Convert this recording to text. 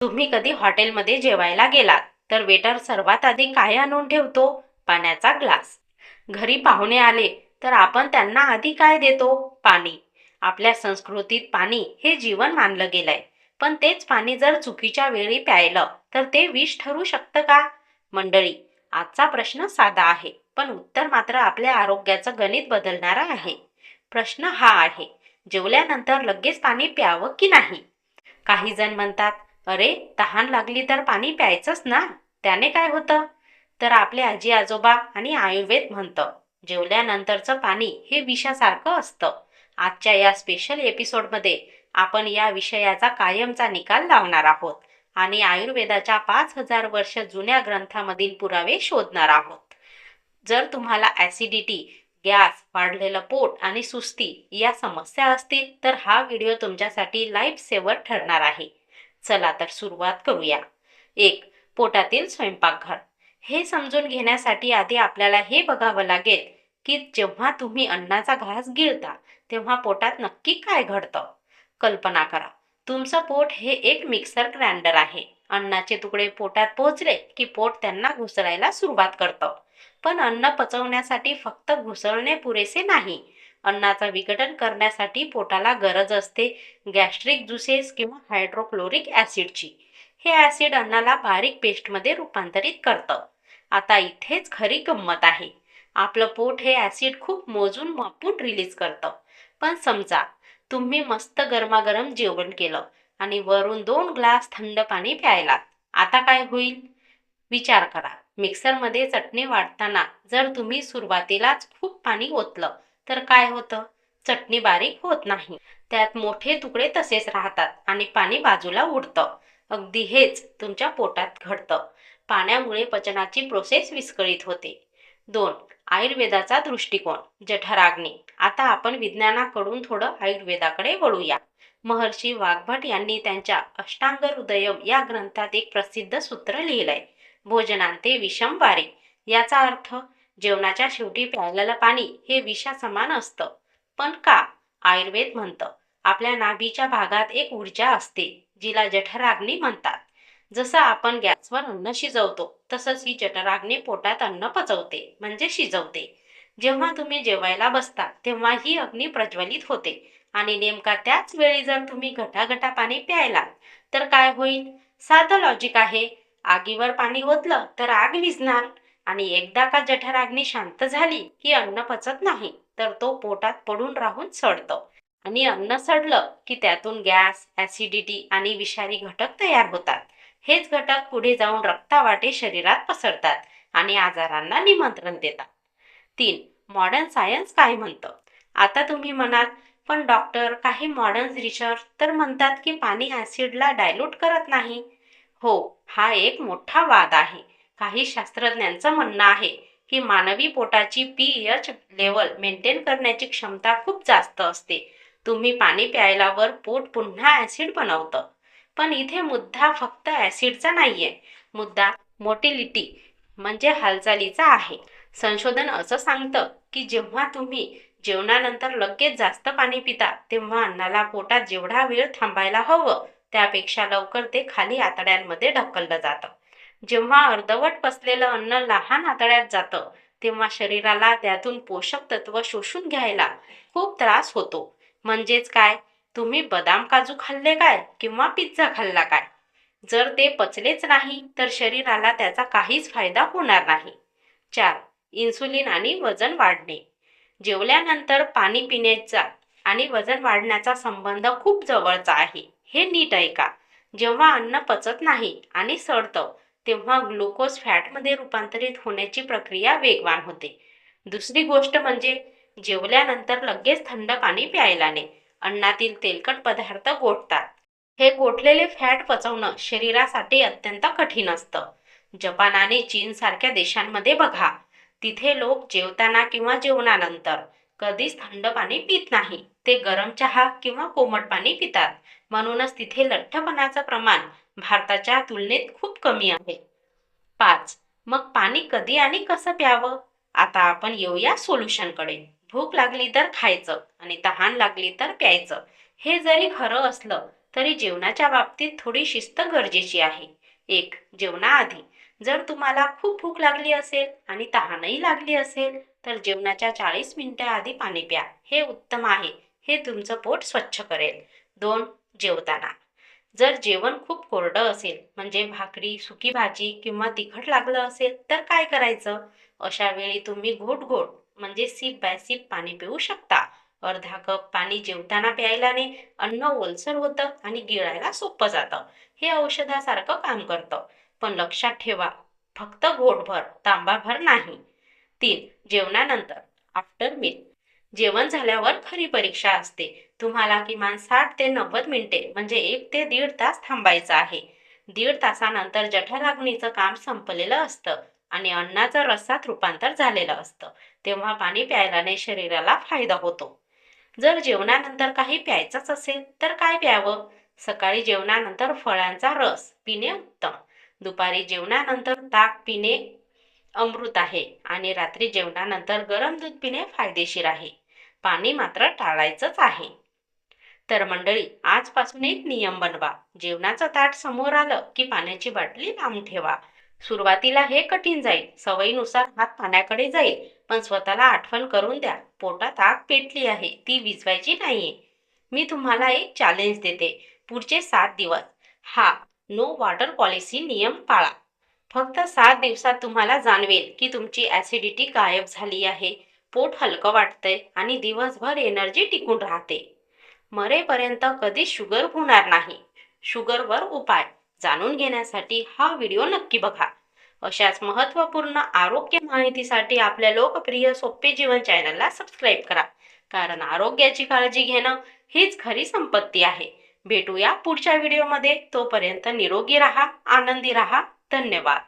तुम्ही कधी हॉटेलमध्ये जेवायला गेलात? तर वेटर सर्वात आधी काय आणून ठेवतो? पाण्याचा ग्लास. घरी पाहुणे आले तर आपण त्यांना आधी काय देतो? पाणी. आपल्या संस्कृतीत पाणी हे जीवन मानलं गेलंय. पण तेच पाणी जर चुकीच्या वेळी प्यायलं तर ते विष ठरू शकतं का? मंडळी आजचा प्रश्न साधा आहे पण उत्तर मात्र आपल्या आरोग्याचं गणित बदलणारा आहे. प्रश्न हा आहे जेवल्यानंतर लगेच पाणी प्यावं की नाही? काही जण म्हणतात अरे तहान लागली तर पाणी प्यायचंच ना. त्याने काय होतं? तर आपले आजी आजोबा आणि आयुर्वेद म्हणतं जेवल्यानंतरचं पाणी हे विषासारखं असतं. आजच्या या स्पेशल एपिसोडमध्ये आपण या विषयाचा कायमचा निकाल लावणार आहोत आणि आयुर्वेदाच्या पाच हजार वर्ष जुन्या ग्रंथामधील पुरावे शोधणार आहोत. जर तुम्हाला ॲसिडिटी गॅस वाढलेलं पोट आणि सुस्ती या समस्या असतील तर हा व्हिडिओ तुमच्यासाठी लाईफ सेवर ठरणार आहे. चला तर सुरुवात करूया. एक पोटातील स्वयंपाकघर. हे समजून घेण्यासाठी आधी आपल्याला हे बघावं लागेल की जेव्हा तुम्ही अन्नाचा घास गिळता तेव्हा पोटात नक्की काय घडतं? कल्पना करा तुमचं पोट हे एक मिक्सर ग्राइंडर आहे. अन्नाचे तुकडे पोटात पोहोचले की पोट त्यांना घुसळायला सुरुवात करतं. पण अन्न पचवण्यासाठी फक्त घुसळणे पुरेसे नाही. अन्नाचा विघटन करण्यासाठी पोटाला गरज असते. गॅस्ट्रिक ज्युसेस किंवा हायड्रोक्लोरिक ॲसिडची. हे ॲसिड अन्नाला बारीक पेस्टमध्ये रूपांतरित करतं. आता इथेच खरी गंमत आहे. आपलं पोट हे ॲसिड खूप मोजून मापून रिलीज करतं. पण समजा तुम्ही मस्त गरमागरम जेवण केलं आणि वरून दोन ग्लास थंड पाणी प्यायलात आता काय होईल? विचार करा. मिक्सरमध्ये चटणी वाटताना जर तुम्ही सुरुवातीलाच खूप पाणी ओतलं तर काय होतं? चटणी बारीक होत नाही. त्यात मोठे तुकडे तसेच राहतात आणि पाणी बाजूला उडतं. अगदी हेच तुमच्या पोटात घडतं. पाण्यामुळे पचनाची प्रोसेस विस्कळीत होते. दोन आयुर्वेदाचा दृष्टिकोन जठराग्नी आता आपण विज्ञानाकडून थोडं आयुर्वेदाकडे वळूया. महर्षी वाघभट यांनी त्यांच्या अष्टांग हृदयम या ग्रंथात एक प्रसिद्ध सूत्र लिहिलंय. भोजनांते विषम बारीक याचा अर्थ जेवणाच्या शेवटी प्यायलेलं पाणी हे विषा समान असतं. पण का? आयुर्वेद म्हणतं. आपल्या नाभीच्या भागात एक ऊर्जा असते जिला जठराग्नी म्हणतात. जसं आपण गॅसवर अन्न शिजवतो तसंच ही जठराग्नी पोटात अन्न पचवते म्हणजे शिजवते. जेव्हा तुम्ही जेवायला बसता तेव्हा ही अग्नी प्रज्वलित होते. आणि नेमका त्याच वेळी जर तुम्ही घटाघटा पाणी प्यायला तर काय होईल? साधं लॉजिक आहे. आगीवर पाणी ओतलं तर आग विझणार. आणि एकदा का जठराग्नी शांत झाली की अन्न पचत नाही तर तो पोटात पडून राहून सडतं. आणि अन्न सडलं की त्यातून गॅस ऍसिडिटी आणि विषारी घटक तयार होतात. हेच घटक पुढे जाऊन रक्तावाटे शरीरात पसरतात आणि आजारांना निमंत्रण देतात. तीन मॉडर्न सायन्स काय म्हणतं? आता तुम्ही म्हणाल पण डॉक्टर काही मॉडर्न रिसर्च तर म्हणतात की पाणी ॲसिडला डायल्यूट करत नाही. हो हा एक मोठा वाद आहे. काही शास्त्रज्ञांचं म्हणणं आहे की मानवी पोटाची पी एच लेवल मेंटेन करण्याची क्षमता खूप जास्त असते. तुम्ही पाणी प्यायल्यावर पोट पुन्हा ॲसिड बनवतं. पण इथे मुद्दा फक्त ॲसिडचा नाहीये. मुद्दा मोटिलिटी म्हणजे हालचालीचा आहे. संशोधन असं सांगतं की जेव्हा तुम्ही जेवणानंतर लगेच जास्त पाणी पिता तेव्हा अन्नाला पोटात जेवढा वेळ थांबायला हवं त्यापेक्षा लवकर ते खाली आतड्यांमध्ये ढकललं जातं. जेव्हा अर्धवट पसलेलं अन्न लहान आतड्यात जातं तेव्हा शरीराला त्यातून पोषक तत्व शोषून घ्यायला खूप त्रास होतो. म्हणजेच काय? तुम्ही बदाम काजू खाल्ले काय किंवा पिझ्झा खाल्ला काय? जर ते पचलेच नाही तर शरीराला त्याचा काहीच फायदा होणार नाही. चार इन्सुलिन आणि वजन वाढणे. जेवल्यानंतर पाणी पिण्याचा आणि वजन वाढण्याचा संबंध खूप जवळचा आहे. हे नीट ऐका. जेव्हा अन्न पचत नाही आणि सडतं तेव्हा ग्लुकोज फॅटमध्ये रूपांतरित होण्याची प्रक्रिया वेगवान होते. दुसरी गोष्ट म्हणजे जेवल्यानंतर लगेच थंड पाणी प्यायला अन्नातील तेलकट पदार्थ गोठतात. हे गोठलेले फॅट पचवणं शरीरासाठी अत्यंत कठीण असतं. जपान आणि चीन सारख्या देशांमध्ये बघा. तिथे लोक जेवताना किंवा जेवणानंतर कधीच थंड पाणी पित नाही. ते गरम चहा किंवा कोमट पाणी पितात. म्हणूनच तिथे लठ्ठपणाचं प्रमाण भारताच्या तुलनेत खूप कमी आहे. पाच. मग पाणी कधी आणि कसं प्यावं? आता आपण येऊया सोल्युशनकडे. भूक लागली तर खायचं आणि तहान लागली तर प्यायचं. हे जरी खरं असलं तरी जेवणाच्या बाबतीत थोडी शिस्त गरजेची आहे. एक. जेवणाआधी जर तुम्हाला खूप भूक लागली असेल आणि तहानही लागली असेल तर जेवणाच्या चाळीस मिनिटाआधी पाणी प्या. हे उत्तम आहे. हे तुमचं पोट स्वच्छ करेल. दोन जेवताना. जर जेवण खूप कोरडं असेल म्हणजे भाकरी सुकी भाजी किंवा तिखट लागलं असेल तर काय करायचं? अशा वेळी तुम्ही घोट घोट म्हणजे सिप बाय सिप पाणी पिऊ शकता. अर्धा कप पाणी जेवताना प्यायल्याने अन्न ओलसर होतं आणि गिळायला सोपं जातं. हे औषधासारखं काम करतं. पण लक्षात ठेवा फक्त घोटभर तांबाभर नाही. तीन जेवणानंतर आफ्टर मील जेवण झाल्यावर खरी परीक्षा असते. तुम्हाला किमान साठ ते नव्वद मिनिटे म्हणजे एक ते दीड तास थांबायचं आहे. दीड तासानंतर जठराग्नीचं काम संपलेलं असतं आणि अन्नाचं रसात रूपांतर झालेलं असतं. तेव्हा पाणी प्यायल्याने शरीराला फायदा होतो. जर जेवणानंतर काही प्यायचंच असेल तर काय प्यावं? सकाळी जेवणानंतर फळांचा रस पिणे उत्तम. दुपारी जेवणानंतर ताक पिणे अमृत आहे आणि रात्री जेवणानंतर गरम दूध पिणे फायदेशीर आहे. पाणी मात्र टाळायचंच आहे. तर मंडळी आजपासून एक नियम बनवा. जेवणाचं ताट समोर आलं की पाण्याची बाटली लांब ठेवा. सुरुवातीला हे कठीण जाईल. सवयीनुसार हात पाण्याकडे जाईल. पण स्वतःला आठवण करून द्या. पोटात आग पेटली आहे. ती विजवायची नाहीये. मी तुम्हाला एक चॅलेंज देते. पुढचे सात दिवस. हा नो वॉटर पॉलिसी नियम पाळा. फक्त सात दिवसात तुम्हाला जाणवेल की तुमची ॲसिडिटी गायब झाली आहे. पोट हलकं वाटतंय आणि दिवसभर एनर्जी टिकून राहते. मरेपर्यंत कधी शुगर होणार नाही. शुगरवर उपाय. जाणून घेण्यासाठी हा व्हिडिओ नक्की बघा. अशाच महत्त्वपूर्ण आरोग्य माहितीसाठी आपल्या लोकप्रिय सोपे जीवन चॅनलला सबस्क्राईब करा. कारण आरोग्याची काळजी घेणं हीच खरी संपत्ती आहे. भेटूया पुढच्या व्हिडिओमध्ये. तोपर्यंत निरोगी राहा आनंदी राहा. धन्यवाद.